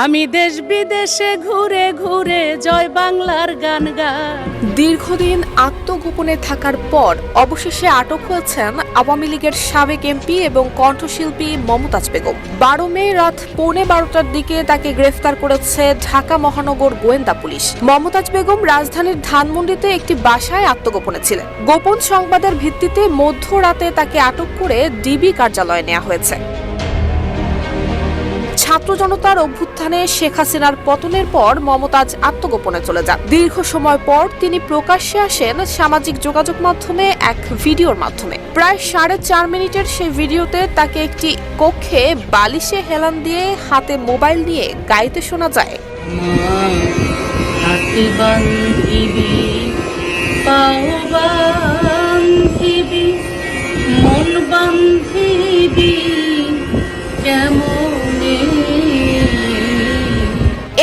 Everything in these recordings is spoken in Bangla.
আমি দেশ বিদেশে ঘুরে ঘুরে জয় বাংলার গান গাই দীর্ঘদিন আত্মগোপনে থাকার পর অবশেষে আটক হয়েছেন আওয়ামী লীগের সাবেক এমপি এবং কণ্ঠশিল্পী মমতাজ বেগম। বারো মে রাত পৌনে বারোটার দিকে তাকে গ্রেফতার করেছে ঢাকা মহানগর গোয়েন্দা পুলিশ। মমতাজ বেগম রাজধানীর ধানমন্ডিতে একটি বাসায় আত্মগোপনে ছিলেন। গোপন সংবাদের ভিত্তিতে মধ্যরাতে তাকে আটক করে ডিবি কার্যালয়ে নেওয়া হয়েছে। ছাত্র জনতার অভ্যুত্থানে শেখ হাসিনার পতনের পর মমতাজ আত্মগোপনে চলে যান। দীর্ঘ সময় পর তিনি প্রকাশ্যে আসেন সামাজিক যোগাযোগ মাধ্যমে এক ভিডিওর মাধ্যমে। প্রায় সাড়ে চার মিনিটের সেই ভিডিওতে তাকে একটি কক্ষে বালিশে হেলান দিয়ে হাতে মোবাইল নিয়ে গাইতে শোনা যায়। পাও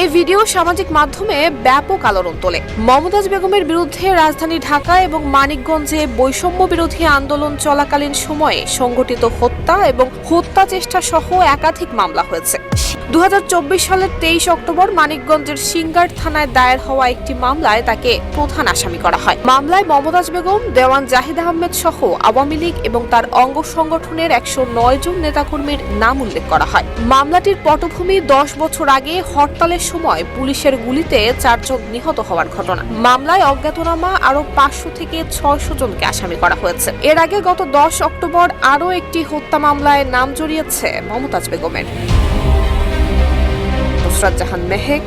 এই ভিডিও সামাজিক মাধ্যমে ব্যাপক আলোড়ন তোলে। মমতাজ বেগমের বিরুদ্ধে রাজধানী ঢাকা এবং মানিকগঞ্জে বৈষম্য বিরোধী আন্দোলন চলাকালীন সময়ে সংঘটিত হত্যা এবং হত্যা চেষ্টা সহ একাধিক মামলা হয়েছে। দুহাজার চব্বিশ সালের তেইশ অক্টোবর মানিকগঞ্জের সিঙ্গার থানায় দায়ের হওয়া একটি মামলায় তাকে প্রধান আসামি করা হয়। মামলায় মমতাজ বেগম, দেওয়ান জাহিদ আহমেদ সহ আওয়ামী লীগ এবং তার অঙ্গ সংগঠনের একশো নয় জন নেতাকর্মীর নাম উল্লেখ করা হয়। মামলাটির পটভূমি দশ বছর আগে হরতালের সময় পুলিশের গুলিতে চারজন নিহত হওয়ার ঘটনা। মামলায় অজ্ঞাতনামা আরও পাঁচশো থেকে ছয়শো জনকে আসামি করা হয়েছে। এর আগে গত দশ অক্টোবর আরও একটি হত্যা মামলায় নাম জড়িয়েছে মমতাজ বেগমের। নুসরাত জাহান মেহেক